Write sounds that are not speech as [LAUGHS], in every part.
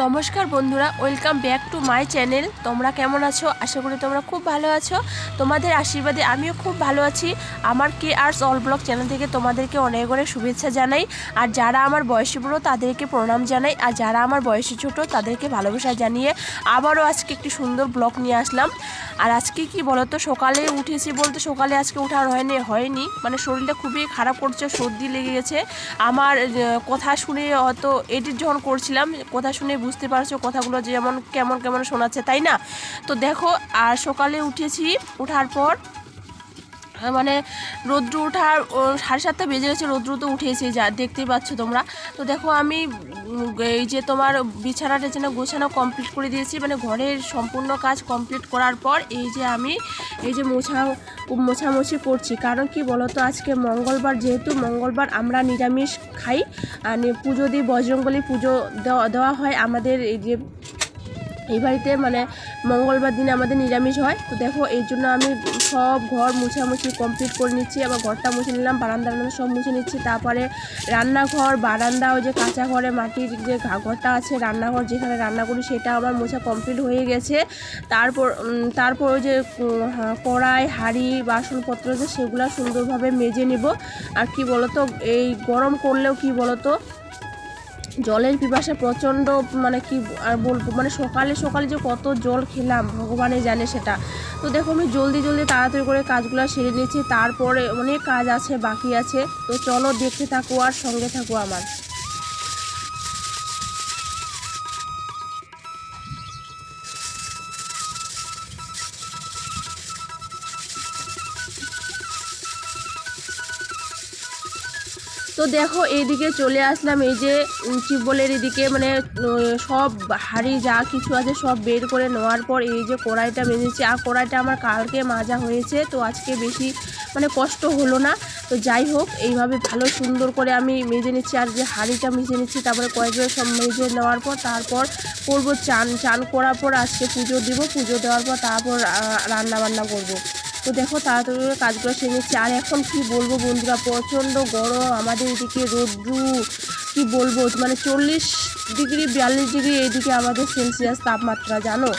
নমস্কার বন্ধুরা welcome back to my channel তোমরা কেমন আছো? আশা করি তোমরা খুব ভালো আছো। তোমাদের আশীর্বাদে আমিও খুব ভালো আছি। আমার K arts all blog channel থেকে তোমাদেরকে অনেক অনেক শুভেচ্ছা জানাই। আর যারা আমার বয়সী বড়ো, তাদেরকে প্রণাম জানাই। আর যারা আমার বয়সী ছোট, তাদেরকে ভালোবাসা জানিয়ে আবারও আজকে একটি সুন্দর ব্লগ নিয়ে আসলাম। আর আজকে কি বলতো, সকালে উঠেছি বলতে সকালে আজকে উঠার হয়নি হয়নি। মানে শরীরটা খুবই খারাপ করছে, সর্দি লেগে গেছে। আমার কথা শুনে হয়তো এডিট যখন করছিলাম, কথা শুনে বুঝতে পারছ কথাগুলো যেমন কেমন কেমন শোনাচ্ছে, তাই না? তো দেখো, আর সকালে উঠেছি ওঠার পর মানে রৌদ্র ওঠার সাড়ে সাতটা বেজে গেছে, রৌদ্র তো উঠেছে যা দেখতেই পাচ্ছ তোমরা। তো দেখো আমি এই যে তোমার বিছানাটা যেন গোছানো কমপ্লিট করে দিয়েছি মানে ঘরের সম্পূর্ণ কাজ কমপ্লিট করার পর এই যে আমি, এই যে মোছা মোছামুছি করছি। কারণ কি বলতো, আজকে মঙ্গলবার, যেহেতু মঙ্গলবার আমরা নিরামিষ খাই, আর পুজো দিই বজরঙ্গলি পুজো দেওয়া দেওয়া হয় আমাদের এই যে এই বাড়িতে মানে মঙ্গলবার দিনে আমাদের নিরামিষ হয়। তো দেখো এই জন্য আমি সব ঘর মুছামুছি কমপ্লিট করে নিচ্ছি, আবার ঘরটা মুছে নিলাম, বারান্দা বারান্দা সব মুছে নিচ্ছি। তারপরে রান্নাঘর, বারান্দা, ওই যে কাঁচা ঘরে মাটির যে ঘরটা আছে, রান্নাঘর যেখানে রান্না করি সেটা আমার মোছা কমপ্লিট হয়ে গেছে। তারপর তারপর ওই যে কড়াই, হাঁড়ি, বাসনপত্র যে সেগুলো সুন্দরভাবে মেজে নিব। আর কি বলতো, এই গরম করলেও কি বলতো জলের পিপাসা প্রচণ্ড মানে কি আর বলব মানে সকালে সকালে যে কত জল খেলাম ভগবানে জানে সেটা। তো দেখো আমি জলদি জলদি তাড়াতাড়ি করে কাজগুলো সেরে নিয়েছি, তারপরে অনেক কাজ আছে, বাকি আছে। তো চলো দেখতে থাকো আর সঙ্গে থাকো আমার। তো দেখো এইদিকে চলে আসলাম, এই যে টিউবওয়েলের এদিকে মানে সব হাঁড়ি যা কিছু আছে সব বের করে নেওয়ার পর এই যে কড়াইটা মেজেছি। আর কড়াইটা আমার কালকে মাজা হয়েছে, তো আজকে বেশি মানে কষ্ট হলো না। তো যাই হোক, এইভাবে ভালো সুন্দর করে আমি মেজে নিচ্ছি। আর যে হাঁড়িটা মেজে নিচ্ছি, তারপরে কয়েকবার সব মেজে নেওয়ার পর তারপর করব চান চান করার পর আজকে পুজো দিব। পুজো দেওয়ার পর তারপর রান্না বান্না করব। তো দেখো তাড়াতাড়ি করে কাজগুলো সেরে নিচ্ছি আর এখন কি বলব বন্ধুরা, প্রচণ্ড গরম, আমাদের এদিকে রোদ্রু, কি বলব? মানে চল্লিশ ডিগ্রি, বিয়াল্লিশ ডিগ্রি এইদিকে আমাদের সেলসিয়াস তাপমাত্রা, জানো?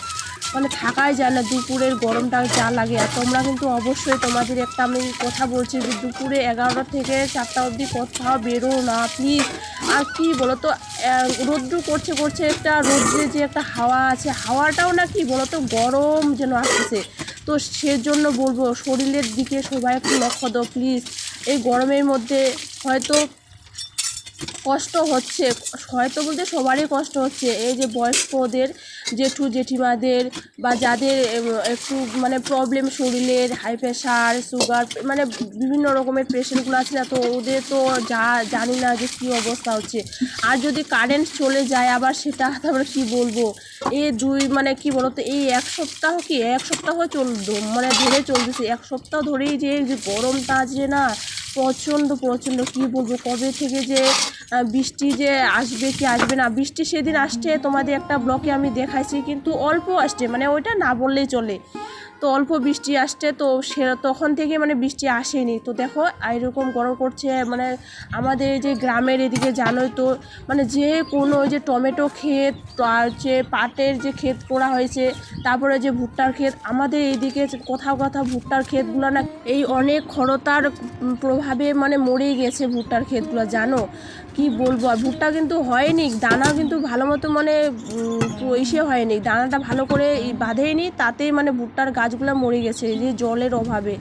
মানে থাকাই যায় না, দুপুরের গরমটা যা লাগে। আর তোমরা কিন্তু অবশ্যই তোমাদের একটা আমি কথা বলছি যে দুপুরে এগারোটা থেকে চারটা অবধি কোথাও বেরো না প্লিজ আর কি বলো তো রোদ্রু করছে করছে একটা রোদ্রে যে একটা হাওয়া আছে, হাওয়াটাও না কি বলো তো গরম যেন আসতেছে তো সেজন্য বলব, শরীরের দিকে সবাই একটু লক্ষ্য দাও প্লিজ এই গরমের মধ্যে হয়তো কষ্ট হচ্ছে, হয়তো বলতে সবারই কষ্ট হচ্ছে। এই যে বয়স্কদের জেঠু, জেঠিমাদের বা যাদের একটু মানে প্রবলেম শরীরের হাই প্রেশার সুগার মানে বিভিন্ন রকমের পেশেন্টগুলো আছে না, তো ওদের তো যা, জানি না যে কী অবস্থা হচ্ছে। আর যদি কারেন্ট চলে যায় আবার সেটা, [LAUGHS] তারপরে কী বলব? এই দুই মানে কি বলতো, এই এক সপ্তাহ কি, এক সপ্তাহ চল মানে ধরে চলতেছে, এক সপ্তাহ ধরেই যে যে গরমটা আছে না, প্রচণ্ড প্রচণ্ড, কী বলব, কবে থেকে যে বৃষ্টি যে আসবে, কি আসবে না, বৃষ্টি সেদিন আসছে, তোমাদের একটা ব্লকে আমি দেখাইছি কিন্তু অল্প আসছে মানে ওইটা না বললেই চলে। তো অল্প বৃষ্টি আসছে, তো সে তখন থেকে মানে বৃষ্টি আসেনি। তো দেখো এরকম গরম করছে মানে আমাদের যে গ্রামের এদিকে জানোই তো মানে যে কোনো যে টমেটো ক্ষেত যে পাটের যে ক্ষেত করা হয়েছে, তারপরে যে ভুট্টার ক্ষেত, আমাদের এইদিকে কোথাও কোথাও ভুট্টার ক্ষেতগুলো না, এই অনেক খরতার প্রভাবে মানে মরেই গেছে ভুট্টার ক্ষেতগুলো, জানো? কি বলব? আর ভুট্টা কিন্তু হয়নি দানা কিন্তু ভালো মতো মানে ইসে হয়নি। দানাটা ভালো করে বাঁধেনি তাতেই মানে ভুট্টার গাছগুলো মরে গেছে যে জলের অভাবে।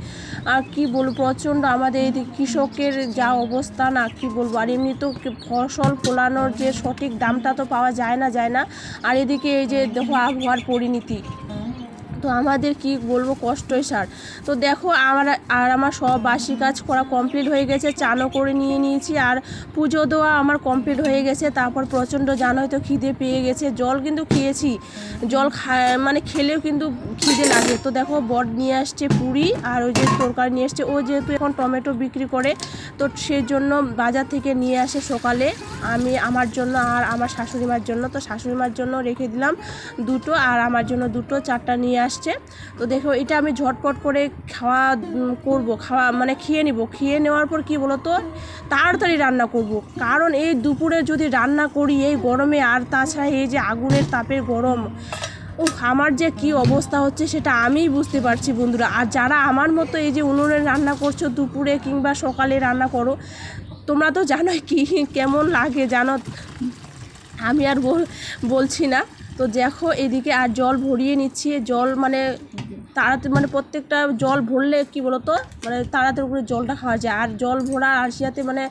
আর কি বলব, প্রচণ্ড আমাদের কৃষকের যা অবস্থা, না কি বলব? আর এমনি তো ফসল ফলানোর যে সঠিক দামটা তো পাওয়া যায় না যায় না। আর এদিকে এই যে দেখো আবহাওয়ার পরিণতি। তো আমাদের কি বলব কষ্টই সার। তো দেখো আমার, আর আমার সব বাসি কাজ করা কমপ্লিট হয়ে গেছে, চানও করে নিয়ে নিয়েছি, আর পুজো দেওয়া আমার কমপ্লিট হয়ে গেছে, তারপর প্রচণ্ড জানোই হয়তো খিদে পেয়ে গেছে, জল কিন্তু খেয়েছি, জল মানে খেলেও কিন্তু খিদে লাগে। তো দেখো বট নিয়ে আসছে পুরি, আর ওই যে তরকারি নিয়ে আসছে ও যেহেতু এখন টমেটো বিক্রি করে, তো সেই জন্য বাজার থেকে নিয়ে আসে সকালে। আমি আমার জন্য আর আমার শাশুড়ি মার জন্য, তো শাশুড়ি মার জন্য রেখে দিলাম দুটো, আর আমার জন্য দুটো, চারটা নিয়ে আসে আসছে। তো দেখো, এটা আমি ঝটপট করে খাওয়া করব, খাওয়া মানে খেয়ে নিব। খেয়ে নেওয়ার পর কি বলতো, তাড়াতাড়ি রান্না করব। কারণ এই দুপুরে যদি রান্না করি, এই গরমে, আর তাছাড়া এই যে আগুনের তাপের গরম ও আমার যে কি অবস্থা হচ্ছে সেটা আমিই বুঝতে পারছি বন্ধুরা। আর যারা আমার মতো এই যে উনুনে রান্না করছ দুপুরে কিংবা সকালে রান্না করো, তোমরা তো জানোই কি, কেমন লাগে জানো? আমি আর বল, বলছি না। তো দেখো এদিকে আর জল ভরিয়ে নিচ্ছি জল মানে তাড়াতাড়ি মানে প্রত্যেকটা জল ভরলে কি বলতো? মানে তাড়াতাড়ি করে জলটা খাওয়া যায়। আর জল ভরা আরশিয়াতে মানে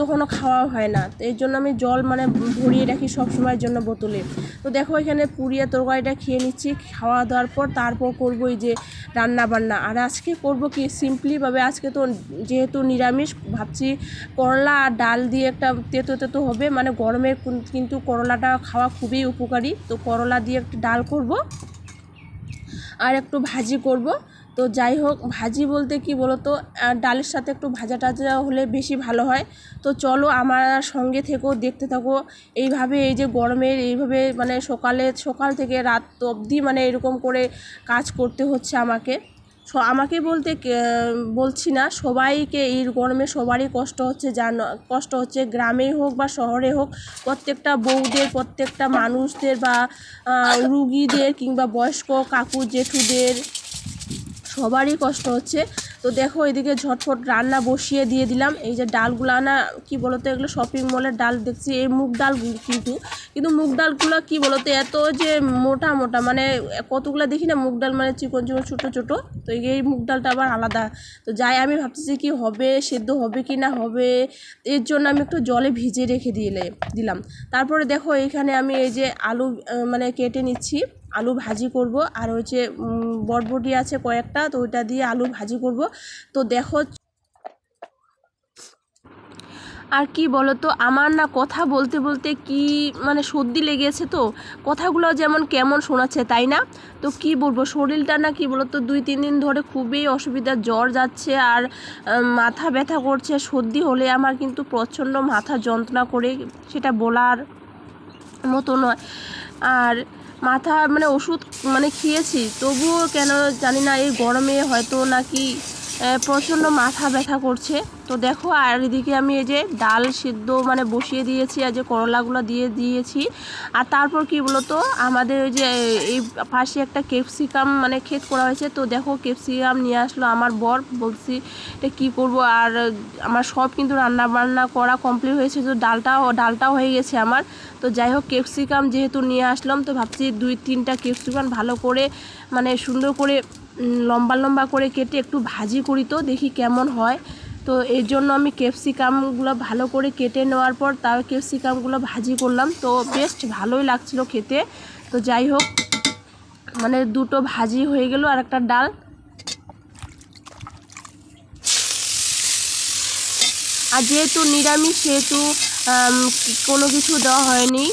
তখনও খাওয়া হয় না। তো এর জন্য আমি জল মানে ভরিয়ে রাখি সব সময়ের জন্য বোতলে। তো দেখো এখানে পুড়িয়ে তরকারিটা খেয়ে নিচ্ছি। খাওয়া দাওয়ার পর তারপর করব এই যে রান্না বান্না আর আজকে করব কি সিম্পলিভাবে আজকে তো যেহেতু নিরামিষ, ভাবছি করলা আর ডাল দিয়ে একটা তেতো তেতো হবে। মানে গরমে কিন্তু করলাটা খাওয়া খুবই উপকারী। তো করলা দিয়ে একটা ডাল করব। আর একটু ভাজি করব। তো যাই হোক, ভাজি বলতে কি বলো তো ডালের সাথে একটু ভাজা টাজা হলে বেশি ভালো হয়। তো চলো আমার সঙ্গে থেকেও দেখতে থাকো। এইভাবে এই যে গরমের এইভাবে মানে সকালে, সকাল থেকে রাত অবধি মানে এরকম করে কাজ করতে হচ্ছে আমাকে। আমাকে বলতে বলছি না, সবাইকে এই গরমে সবারই কষ্ট হচ্ছে জানো, কষ্ট হচ্ছে গ্রামে হোক বা শহরে হোক, প্রত্যেকটা বউদের, প্রত্যেকটা মানুষদের বা রুগীদের কিংবা বয়স্ক কাকু জেঠুদের সবারই কষ্ট হচ্ছে। তো দেখো এদিকে ঝটফট রান্না বসিয়ে দিয়ে দিলাম। এই যে ডালগুলো না কি বলতো এগুলো শপিং মলের ডাল দেখছি, এই মুগ ডাল কিন্তু কিন্তু মুগ ডালগুলো কি বলতো এত যে মোটা মোটা মানে কতগুলো দেখি না মুগ ডাল মানে চিকন চিকন, ছোটো ছোটো, তো এই মুগ ডালটা আবার আলাদা। তো যাই, আমি ভাবতেছি কি হবে, সেদ্ধ হবে কি না হবে, এর জন্য আমি একটু জলে ভিজে রেখে দিলে, দিলাম। তারপরে দেখো এখানে আমি এই যে আলু মানে কেটে নিচ্ছি। আলু ভাজি করব। আর হচ্ছে উম, বরবটি আছে কয়েকটা তো ওইটা দিয়ে আলু ভাজি করব। তো দেখো আর কি বলো তো আমার না কথা বলতে বলতে কি মানে সর্দি লেগেছে তো কথাগুলো যেমন কেমন শোনাচ্ছে তাই না? তো কি বলব শরীরটা না কি বলো তো দুই তিন দিন ধরে খুবই অসুবিধা জ্বর যাচ্ছে আর মাথা ব্যথা করছে সর্দি হলে আমার কিন্তু প্রচণ্ড মাথা যন্ত্রণা করে সেটা বলার মতো নয়। আর মাথা মানে ওষুধ মানে খেয়েছি, তবুও কেন জানি না, এই গরমে হয়তো নাকি প্রচণ্ড মাথা ব্যথা করছে। তো দেখো, আর এদিকে আমি এই যে ডাল সিদ্ধ মানে বসিয়ে দিয়েছি, আর যে করলাগুলো দিয়ে দিয়েছি। আর তারপর কি বলতো, আমাদের ওই যে এই পাশে একটা ক্যাপসিকাম মানে ক্ষেত করা হয়েছে। তো দেখো, ক্যাপসিকাম নিয়ে আসলো আমার বর, বলছি, এটা কী করব? আর আমার সব কিন্তু রান্না বান্না করা কমপ্লিট হয়েছে, তো ডালটাও ডালটাও হয়ে গেছে আমার। তো যাই হোক ক্যাপসিকাম যেহেতু নিয়ে আসলাম, তো ভাবছি দুই তিনটা ক্যাপসিকাম ভালো করে মানে সুন্দর করে লম্বা লম্বা করে কেটে একটু ভাজি করি তো, দেখি কেমন হয়। তো এর জন্য আমি ক্যাপসিকামগুলো ভালো করে কেটে নেওয়ার পর, তার ক্যাপসিকামগুলো ভাজি করলাম। তো বেশ ভালোই লাগছিল খেতে। তো যাই হোক মানে দুটো ভাজি হয়ে গেল আর একটা ডাল। আর যেহেতু নিরামিষ, সেহেতু কোনো কিছু দেওয়া হয়নি।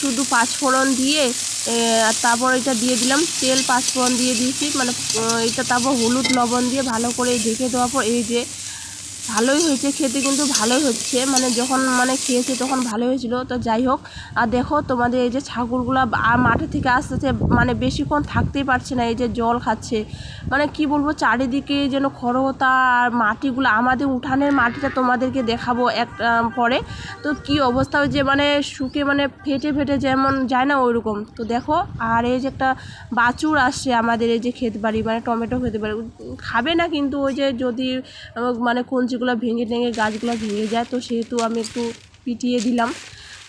শুধু পাঁচফোড়ন দিয়ে তারপর এটা দিয়ে দিলাম, তেল, পাঁচফোড়ন দিয়ে দিয়েছি। মানে এটা তারপর হলুদ, লবণ দিয়ে ভালো করে ঢেকে দেওয়ার পর, এই যে ভালোই হয়েছে, খেতে কিন্তু ভালোই হচ্ছে। মানে যখন মানে খেয়েছে তখন ভালো হয়েছিল। তো যাই হোক, আর দেখো তোমাদের এই যে ছাগলগুলো মাঠে থেকে আসতেছে মানে বেশিক্ষণ থাকতেই পারছে না, এই যে জল খাচ্ছে। মানে কি বলব, চারিদিকে যেন খরতা আর মাটিগুলো, আমাদের উঠানের মাটিটা তোমাদেরকে দেখাবো এক পরে। তো কি অবস্থা হয়েছে মানে শুকে মানে ফেটে ফেটে যেমন যায় না ওইরকম। তো দেখো, আর এই যে একটা বাছুর আসছে আমাদের এই যে ক্ষেত বাড়ি মানে টমেটো খেতে পারে খাবে না কিন্তু ওই যে যদি মানে মানে কঞ্চিগুলো ভেঙে টেঙে গাছগুলো ভেঙে যায়, তো সেহেতু আমি একটু পিটিয়ে দিলাম।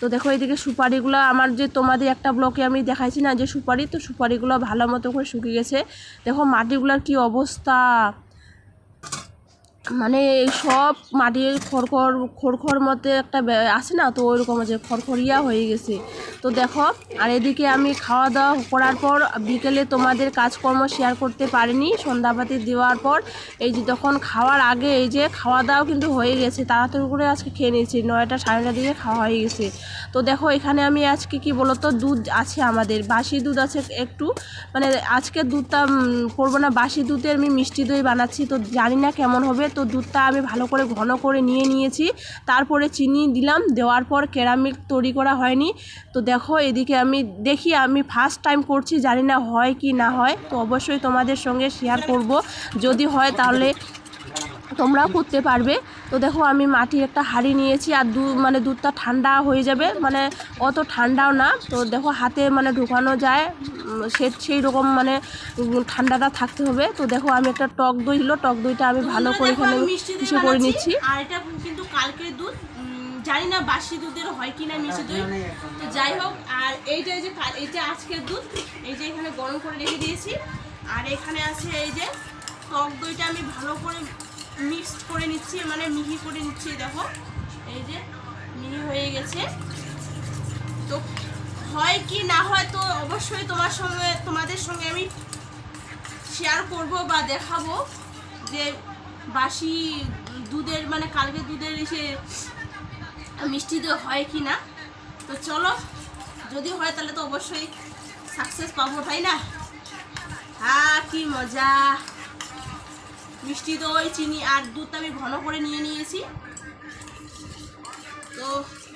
তো দেখো এদিকে সুপারিগুলো আমার যে তোমাদের একটা ব্লকে আমি দেখাইছি না যে সুপারি, তো সুপারিগুলো ভালো মতো করে শুকিয়ে গেছে। দেখো মাটিগুলোর কি অবস্থা? মানে সব মাটির খড়খড় খড়খড় মতে একটা আসে না, তো ওইরকম আছে, খড়খড়িয়া হয়ে গেছে। তো দেখো, আর এদিকে আমি খাওয়া দাওয়া করার পর বিকেলে তোমাদের কাজকর্ম শেয়ার করতে পারিনি। সন্ধ্যাবাতি দেওয়ার পর এই যে তখন খাওয়ার আগে এই যে খাওয়া দাওয়া কিন্তু হয়ে গেছে, তাড়াতাড়ি করে আজকে খেয়ে নিয়েছি, নয়টা সাড়ে নটার দিকে খাওয়া হয়ে গেছে। তো দেখো, এখানে আমি আজকে কি বলতো, দুধ আছে আমাদের, বাসি দুধ আছে একটু। মানে আজকে দুধটা করব না, বাসি দুধে আমি মিষ্টি দই বানাচ্ছি। তো জানি না কেমন হবে, তো দুধটা আমি ভালো করে ঘন করে নিয়ে নিয়েছি। তারপরে চিনি দিলাম, দেওয়ার পর কেরামিক তৈরি করা হয়নি। তো দেখো এদিকে আমি দেখি আমি ফার্স্ট টাইম করছি জানি না হয় কি না হয়। তো অবশ্যই তোমাদের সঙ্গে শেয়ার করব। যদি হয় তাহলে তোমরাও করতে পারবে। তো দেখো আমি মাটির একটা হাঁড়ি নিয়েছি আর দু মানে দুধটা ঠান্ডা হয়ে যাবে। মানে অত ঠান্ডাও না। তো দেখো হাতে মানে ঢুকানো যায়। সে সেই রকম মানে ঠান্ডাটা থাকতে হবে। তো দেখো আমি একটা টক দই হলো টক দইটা আমি ভালো করে এখানে কিছু করে নিচ্ছি। আর এটা কিন্তু কালকের দুধ। জানি না বাসি দুধের হয় কিনা মিষ্টি দই তো যাই হোক আর এইটা এই যে এইটা আজকের দুধ এই যে এখানে গরম করে রেখে দিয়েছি। আর এখানে আছে এই যে টক দইটা আমি ভালো করে মিক্সড করে নিচ্ছি মানে মিহি করে নিচ্ছি দেখো। এই যে মিহি হয়ে গেছে। তো হয় কি না হয় তো অবশ্যই তোমার সঙ্গে তোমাদের সঙ্গে আমি শেয়ার করব বা দেখাবো যে বাসি দুধের মানে কালকে দুধের এসে মিষ্টি দই হয় কি না? তো চলো, যদি হয় তাহলে তো অবশ্যই সাকসেস পাবো, তাই না? হ্যাঁ কি মজা। মিষ্টি দই চিনি আর দুধ আমি ঘন করে নিয়ে নিয়েছি। তো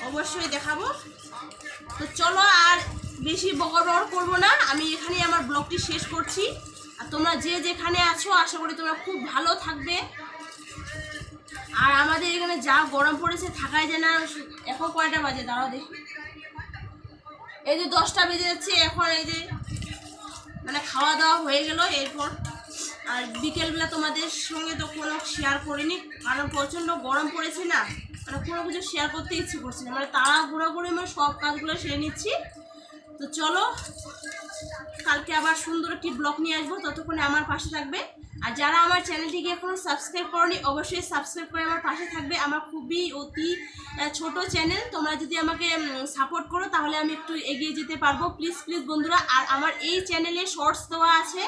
অবশ্যই দেখাবো। তো চলো আর বেশি বকর বকর করব না। আমি এখানেই আমার ব্লগটি শেষ করছি। আর তোমরা যে যেখানে আছো, আশা করি তোমরা খুব ভালো থাকবে। আর আমাদের এখানে যা গরম পড়েছে থাকাই যায় না, এখন কয়টা বাজে? দাঁড়াও দেখি। এই যে দশটা বেজে যাচ্ছে, এখন এই যে মানে খাওয়া দাওয়া হয়ে গেল এরপর। আর বিকেলবেলা তোমাদের সঙ্গে তো কোনো শেয়ার করিনি, কারণ প্রচণ্ড গরম পড়েছে না মানে কোনো কিছু শেয়ার করতে ইচ্ছে করছে না। মানে তাড়াহুড়ো করে আমি সব কাজগুলো সেরে নিচ্ছি। তো চলো কালকে আবার সুন্দর একটি ব্লগ নিয়ে আসব, ততক্ষণে আমার পাশে থাকবে। আর যারা আমার চ্যানেলটিকে এখনও সাবস্ক্রাইব করনি, অবশ্যই সাবস্ক্রাইব করে আমার পাশে থাকবে। আমার খুবই অতি ছোট চ্যানেল, তোমরা যদি আমাকে সাপোর্ট করো, তাহলে আমি একটু এগিয়ে যেতে পারব। প্লিজ প্লিজ বন্ধুরা, আর আমার এই চ্যানেলে শর্টস দেওয়া আছে।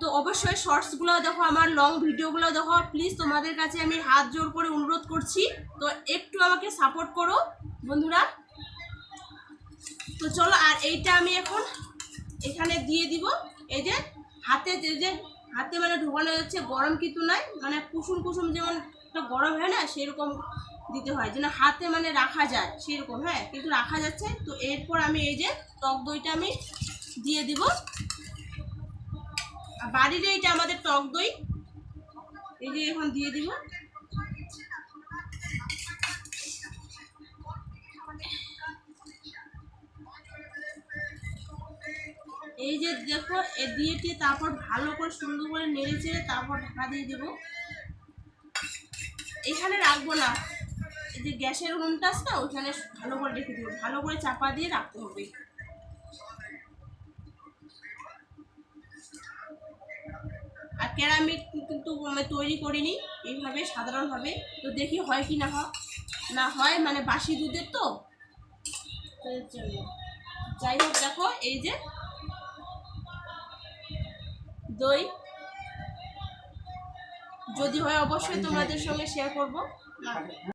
তো অবশ্যই শর্টসগুলো দেখো, আমার লং ভিডিওগুলো দেখো। প্লিজ তোমাদের কাছে আমি হাত জোর করে অনুরোধ করছি। তো একটু আমাকে সাপোর্ট করো, বন্ধুরা। তো চলো, আর এইটা আমি এখন এখানে দিয়ে দিব। এই যে হাতে যে যে হাতে মানে ঢোকানো যাচ্ছে গরম কিন্তু নয় মানে কুসুম কুসুম যেমন একটা গরম হয় না, সেরকম দিতে হয়। যেন হাতে মানে রাখা যায়, সেরকম হ্যাঁ কিন্তু রাখা যাচ্ছে। তো এরপর আমি এই যে টক দইটা আমি দিয়ে দিব। বাড়ির এইটা আমাদের টক দই। এই যে এখন দিয়ে দিব। এই যে দেখো, এ দিয়ে তারপর ভালো করে সুন্দর করে নেড়ে চেড়ে তারপর ঢাকা দিয়ে দেবো। এখানে রাখব না। এই যে গ্যাসের উনুনটা আছে না, ওইখানে ভালো করে রেখে দেবো। ভালো করে চাপা দিয়ে রাখতে হবে। আর ক্যারামিক কিন্তু তৈরি করিনি, এইভাবে সাধারণভাবে। তো দেখি হয় কি না হয় না হয় মানে বাসি দুধের তো। যাই হোক দেখো, এই যে দই। যদি হয় অবশ্যই তোমাদের সঙ্গে শেয়ার করব।